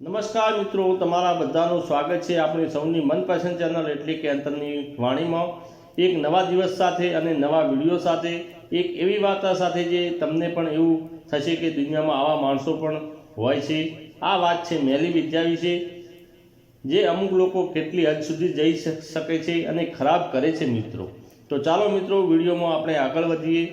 નમસ્કાર મિત્રો, તમારા બધાનું સ્વાગત છે આપણી સૌની મનપસંદ ચેનલ એટલે કે અંતરની વાણીમાં. એક નવા દિવસ સાથે અને નવા વીડિયો સાથે, એક એવી વાર્તા સાથે જે તમને પણ એવું થશે કે દુનિયામાં આવા માણસો પણ હોય છે. આ વાત છે મેલી વિદ્યા વિશે, જે અમુક લોકો કેટલી હદ સુધી જઈ શકે છે અને ખરાબ કરે છે મિત્રો. તો ચાલો મિત્રો, વિડીયોમાં આપણે આગળ વધીએ.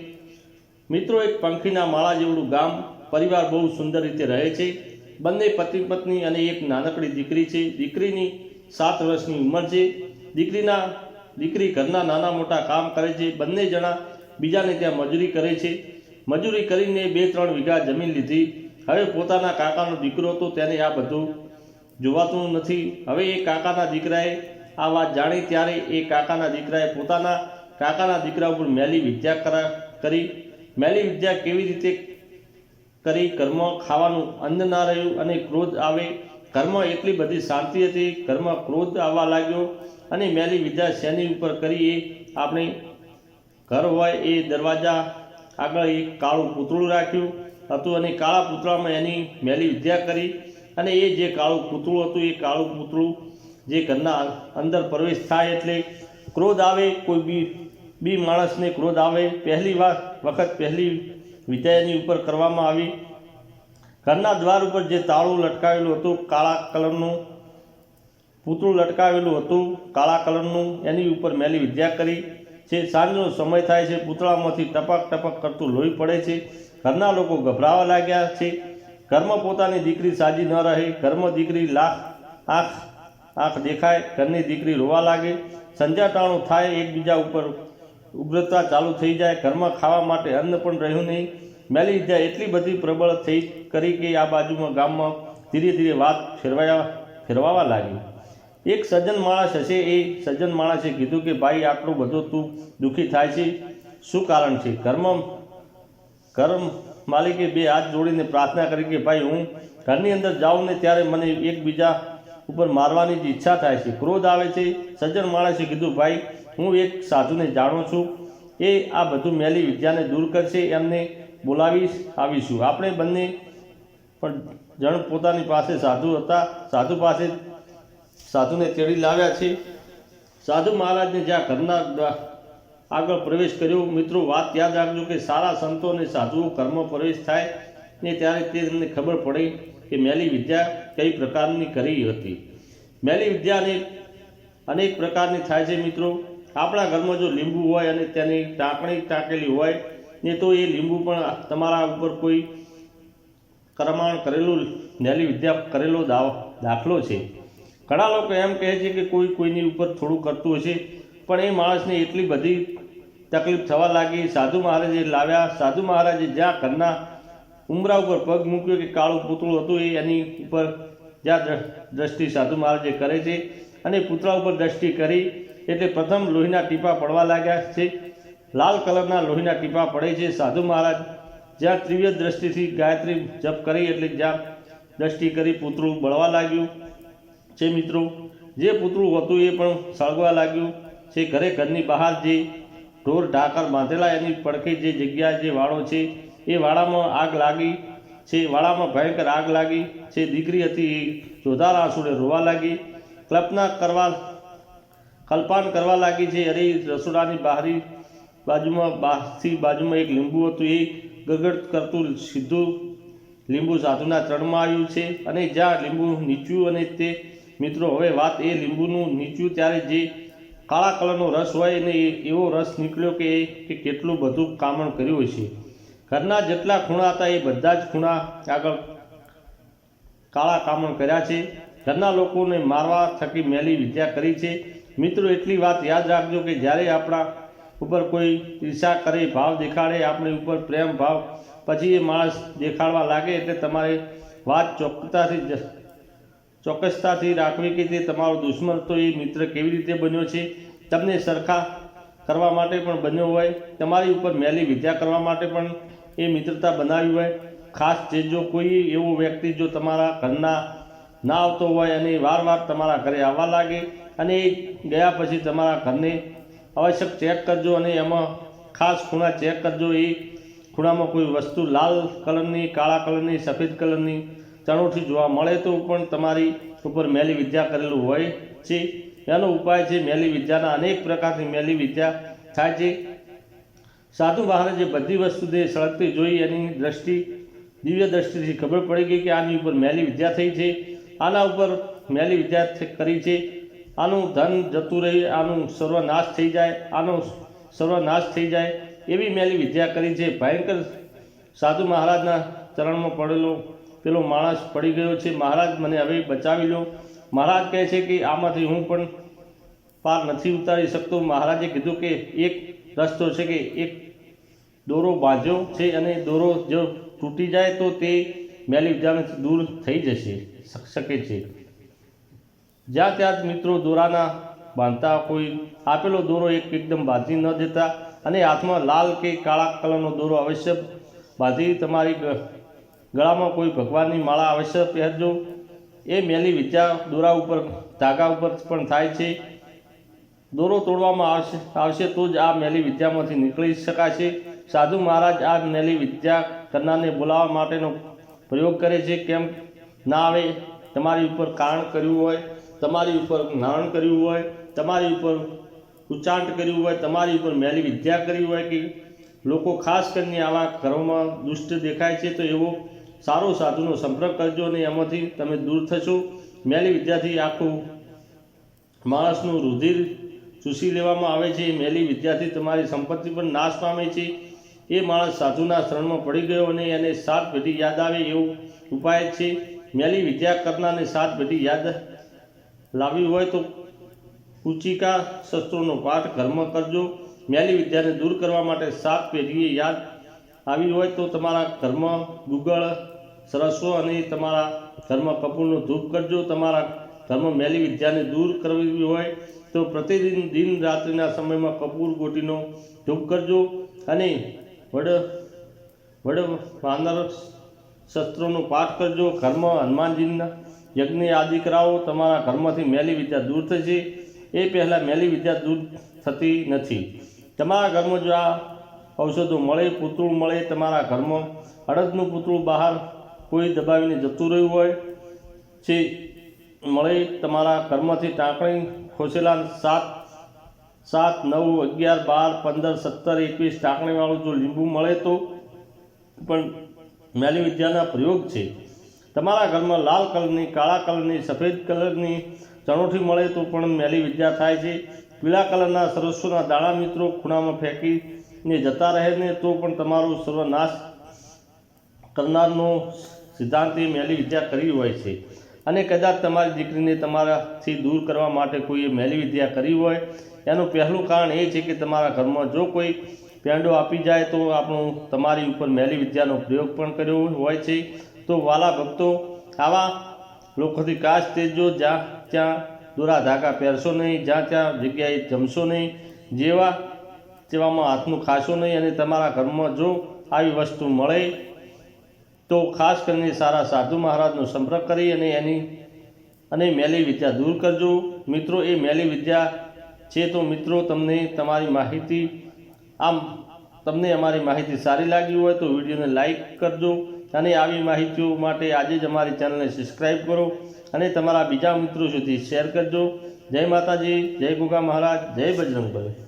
મિત્રો, એક પંખીના માળા જેવડું ગામ, પરિવાર બહુ સુંદર રીતે રહે છે. બંને પતિ પત્ની અને એક નાનકડી દીકરી છે. દીકરીની સાત વર્ષની ઉંમર છે. દીકરીના, દીકરી ઘરના નાના મોટા કામ કરે છે. બંને જણા બીજાને ત્યાં મજૂરી કરે છે. મજૂરી કરીને બે, ત્રણ વીઘા જમીન લીધી. હવે પોતાના કાકાનો દીકરો હતો. તેને આ બધું જોવાતું નથી. હવે એ કાકાના દીકરાએ આ વાત જાણી ત્યારે એ કાકાના દીકરાએ પોતાના કાકાના દીકરા ઉપર મેલી વિદ્યા કરા, કરી. મેલી વિદ્યા કેવી રીતે કરી ઘરમાં ખાવાનું અન્ન ના રહ્યું અને ક્રોધ આવે. ઘરમાં એટલી બધી શાંતિ હતી. ઘરમાં ક્રોધ આવવા લાગ્યો અને મેલી વિદ્યા શેની ઉપર કરી એ? આપણે ઘર હોય એ દરવાજા આગળ એક કાળું પૂતળું રાખ્યું હતું અને કાળા પૂતળામાં એની મેલી વિદ્યા કરી. અને એ જે કાળું પૂતળું હતું એ કાળું પૂતળું જે ઘરના અંદર પ્રવેશ થાય એટલે ક્રોધ આવે. કોઈ બી બી માણસને ક્રોધ આવે. પહેલી વાર, વખત પહેલી વિદ્યા એની ઉપર કરવામાં આવી. ઘરના દ્વાર ઉપર જે તાળું લટકાવેલું હતું, કાળા કલરનું, પૂતળું લટકાવેલું હતું, કાળા કલરનું, એની ઉપર મેલી વિદ્યા કરી. છે સાંજનો સમય થાય છે, પૂતળામાંથી ટપક ટપક કરતું લોહી પડે છે. ઘરના લોકો ગભરાવા લાગ્યા છે. ઘરમાં પોતાની દીકરી સાજી ન રહે. ઘરમાં દીકરી લાખ, આંખ આંખ દેખાય. ઘરની દીકરી રોવા લાગે. સંજાટાણું થાય એકબીજા ઉપર ઉગ્રતા ચાલુ થઈ જાય, ઘરમાં ખાવા માટે અન્ન પણ રહ્યું નહીં. મેલી જાય એટલી બધી પ્રબળ થઈ કરી કે આ બાજુમાં ગામમાં ધીરે ધીરે વાત ફેરવાયા, ફેરવાવા લાગી. એક સજ્જન માણસ હશે, એ સજ્જન માણસે કીધું કે, ભાઈ, આટલું બધું તું દુઃખી થાય છે. શું કારણ છે? ઘરમાં કર્મ માલિકે બે હાથ જોડીને પ્રાર્થના કરી કે, ભાઈ, હું ઘરની અંદર જાઉં ને ત્યારે મને એકબીજા ઉપર મારવાની જ ઈચ્છા થાય છે. ક્રોધ આવે છે. સજ્જન માણસે કીધું, ભાઈ હું એક સાધુને જાણું છું એ આ બધું મેલી વિદ્યાને દૂર કરશે, એમને બોલાવી આવીશું. આપણે બંને પણ જણ પોતાની પાસે સાધુ હતા. સાધુ પાસે સાધુને તેડી લાવ્યા છે. સાધુ મહારાજને જ્યાં ઘરના આગળ પ્રવેશ કર્યો. મિત્રો, વાત યાદ રાખજો કે સારા સંતો અને સાધુઓ કર્મ પ્રવેશ થાય ને ત્યારે તેમને ખબર પડી કે મેલી વિદ્યા કઈ પ્રકારની કરી હતી. મેલી વિદ્યાને અનેક પ્રકારની થાય છે મિત્રો. આપણા ઘરમાં જો લીંબુ હોય અને તેની ટાંકણી ટાંકેલી હોય, ને તો એ લીંબુ પણ તમારા ઉપર કોઈ કરમાણ કરેલું, નેલી વિદ્યા કરેલો દાખલો છે. ઘણા લોકો એમ કહે છે કે કોઈ કોઈની ઉપર થોડું કરતું હશે, પણ એ માણસને એટલી બધી તકલીફ થવા લાગી, સાધુ મહારાજે લાવ્યા. સાધુ મહારાજે જ્યાં ઘરના ઉમરા ઉપર પગ મૂક્યો કે કાળું પૂતળું હતું એ એની ઉપર જ્યાં દ્ર- દ્રષ્ટિ સાધુ મહારાજે કરે છે અને પૂતળા ઉપર દ્રષ્ટિ કરી એટલે પ્રથમ લોહીના ટીપા પડવા લાગ્યા છે. લાલ કલરના લોહીના ટીપા પડે છે સાધુ મહારાજ. જ્યાં ત્રિવ્ય દ્રષ્ટિથી ગાયત્રી જપ કરી એટલે જ્યાં દ્રષ્ટિ કરી પૂતળું બળવા લાગ્યું. છે મિત્રો, જે પૂતળું હતું એ પણ સળગવા લાગ્યું. છે ઘરે ઘરની બહાર જે ઢોર ઢાકર બાંધેલા એની પડખે જે જગ્યા જે વાળો છે, એ વાળામાં આગ લાગી. છે વાળામાં ભયંકર આગ લાગી. છે દીકરી હતી એ જોધાર આંસુડે રોવા લાગી. કલ્પના કરવા કલ્પાન કરવા લાગી છે. અરે, રસોડાની બહારી બાજુમાં બહારથી બાજુમાં એક લીંબુ હતું. એ ગગડ કરતું સીધું લીંબુ સાધુના ચરણમાં આવ્યું છે અને જ્યાં લીંબુ નીચ્યું અને તે મિત્રો, હવે વાત એ લીંબુનું નીચ્યું ત્યારે જે કાળા કલરનો રસ હોય ને એ એવો રસ નીકળ્યો કે કે કેટલું બધું કામણ કર્યું છે. ઘરના જેટલા ખૂણા હતા એ બધા જ ખૂણા આગળ કાળા કામણ કર્યા છે. ઘરના લોકોને મારવા થકી મેલી વિદ્યા કરી છે. મિત્રો, એટલી વાત યાદ રાખજો કે જ્યારે આપણા ઉપર કોઈ ઈર્ષા કરે, ભાવ દેખાડે, આપણી ઉપર પ્રેમ ભાવ, પછી એ માણસ દેખાડવા લાગે એટલે તમારે વાત ચોક્કતાથી ચોક્કસતાથી રાખવી કે તે તમારો દુશ્મન. તો એ મિત્ર કેવી રીતે બન્યો છે? તમને સરખા કરવા માટે પણ બન્યો હોય. તમારી ઉપર મેલી વિદ્યા કરવા માટે પણ એ મિત્રતા બનાવી હોય. ખાસ જે જો કોઈ એવો વ્યક્તિ જો તમારા ઘરના ના આવતો હોય અને વાર વાર તમારા ઘરે આવવા લાગે અને એ ગયા પછી તમારા ઘરને આવશ્યક ચેક કરજો અને એમાં ખાસ ખૂણા ચેક કરજો. એ ખૂણામાં કોઈ વસ્તુ લાલ કલરની, કાળા કલરની, સફેદ કલરની ચણોઠી જોવા મળે તો પણ તમારી ઉપર મેલી વિદ્યા કરેલું હોય છે. એનો ઉપાય છે મેલી વિદ્યાના અનેક પ્રકારની મેલી વિદ્યા થાય છે. સાધુ મહારાજે બધી વસ્તુ જે સળગતી જોઈ એની દ્રષ્ટિ, દિવ્ય દ્રષ્ટિથી ખબર પડી ગઈ કે આની ઉપર મેલી વિદ્યા થઈ છે. આના ઉપર મેલી વિદ્યા કરી છે. આનું ધન જતું રહી, આનું સર્વનાશ થઈ જાય, આનો સર્વનાશ થઈ જાય એવી મેલી વિદ્યા કરી છે. ભયંકર સાધુ મહારાજના ચરણમાં પડેલો પેલો માણસ પડી ગયો છે. મહારાજ મને હવે બચાવી લો. મહારાજ કહે છે કે આમાંથી હું પણ પાર નથી ઉતારી શકતો. મહારાજે કીધું કે એક રસ્તો છે કે એક દોરો બાંધ્યો છે અને દોરો જો તૂટી જાય તો તે મેલી વિદ્યામાંથી દૂર થઈ જશે શકે છે. જ્યાં ત્યાં મિત્રો દોરાના બાંધતા કોઈ આપેલો દોરો એક એકદમ બાંધી ન દેતા અને હાથમાં લાલ કે કાળા કલરનો દોરો અવશ્ય બાંધી તમારી ગળામાં કોઈ ભગવાનની માળા અવશ્ય પહેરજો. એ મેલી વિદ્યા દોરા ઉપર, ધાગા ઉપર પણ થાય છે. દોરો તોડવામાં આવશે આવશે તો જ આ મેલી વિદ્યામાંથી નીકળી શકાશે. સાધુ મહારાજ આ મેલી વિદ્યા કરનારને બોલાવવા માટેનો પ્રયોગ કરે છે કેમ ના આવે? તમારી ઉપર કારણ કર્યું હોય, તમારી ઉપર નારણ કર્યું હોય, તમારી ઉપર ઉચ્ચાંટ કર્યું હોય, તમારી ઉપર મેલી વિદ્યા કરી હોય કે લોકો ખાસ કરીને આવા ઘરોમાં દુષ્ટ દેખાય છે, તો એવો સારો સાધુનો સંપર્ક કરજો અને એમાંથી તમે દૂર થશો. મેલી વિદ્યાથી આખું માણસનું રુધિર ચૂસી લેવામાં આવે છે. મેલી વિદ્યાથી તમારી સંપત્તિ પણ નાશ પામે છે. એ માણસ સાધુના શરણમાં પડી ગયો અને એને સાત પેઢી યાદ આવે એવું ઉપાય છે. મેલી વિદ્યા કરનારને સાત પેઢી યાદ લાવવી હોય તો કુચિકા શસ્ત્રોનો પાઠ ઘરમાં કરજો. મેલી વિદ્યાને દૂર કરવા માટે સાત પેઢીએ યાદ આવી હોય તો તમારા ઘરમાં ગુગળ સરસ્વ અને તમારા ઘરમાં કપૂરનો ધૂપ કરજો. તમારા ઘરમાં મેલી વિદ્યાને દૂર કરવી હોય તો પ્રતિદિન દિન રાત્રિના સમયમાં કપૂર ગોટીનો ધૂપ કરજો અને વડ વડ વાનર શસ્ત્રોનો પાઠ કરજો. ઘરમાં હનુમાનજીના યજ્ઞ આદિ કરાવો. તમારા ઘરમાંથી મેલી વિદ્યા દૂર થશે. એ પહેલાં મેલી વિદ્યા દૂર થતી નથી. તમારા ઘરમાં જો આ ઔષધો મળે, પૂતળું મળે, તમારા ઘરમાં અડદનું પૂતળું બહાર કોઈ દબાવીને જતું રહ્યું હોય છે મળે, તમારા ઘરમાંથી ટાંકણી ખોસેલા સાત સાત, નવ, અગિયાર, બાર, પંદર, સત્તર, એકવીસ ટાંકણીવાળું જો લીંબુ મળે તો પણ મેલી વિદ્યાના પ્રયોગ છે. તમારા ઘરમાં લાલ કલરની, કાળા કલરની, સફેદ કલરની ચણોઠી મળે તો પણ મેલી વિદ્યા થાય છે. પીળા કલરના સરસોના દાણા મિત્રો ખૂણામાં ફેંકીને જતા રહે ને તો પણ તમારો સર્વનાશ કરનારનો સિદ્ધાંતે મેલી વિદ્યા કરી હોય છે. અને કદાચ તમારી દીકરીને તમારાથી દૂર કરવા માટે કોઈએ મેલી વિદ્યા કરી હોય, એનું પહેલું કારણ એ છે કે તમારા ઘરમાં જો કોઈ પેંડો આપી જાય તો આપણું તમારી ઉપર મેલી વિદ્યાનો પ્રયોગ પણ કર્યો હોય છે. તો વાલા ભક્તો, આવા લોકોથી કાશ તેજો જ્યાં ત્યાં દોરા ધાગા પહેરશો નહીં, જ્યાં ત્યાં જગ્યાએ જમશો નહીં, જેવા તેવામાં હાથનું ખાશો નહીં અને તમારા ઘરમાં જો આવી વસ્તુ મળે તો ખાસ કરીને સારા સાધુ મહારાજનો સંપર્ક કરી અને એની અને મેલી વિદ્યા દૂર કરજો. મિત્રો, એ મેલી વિદ્યા છે તો મિત્રો, તમને તમારી માહિતી આમ તમને અમારી માહિતી સારી લાગી હોય તો વિડીયોને લાઈક કરજો અને આવી માહિતીઓ માટે આજે જ અમારી ચેનલને સબસ્ક્રાઈબ કરો અને તમારા બીજા મિત્રો સુધી શેર કરજો. જય માતાજી, જય ગુગા મહારાજ, જય બજરંગબલી.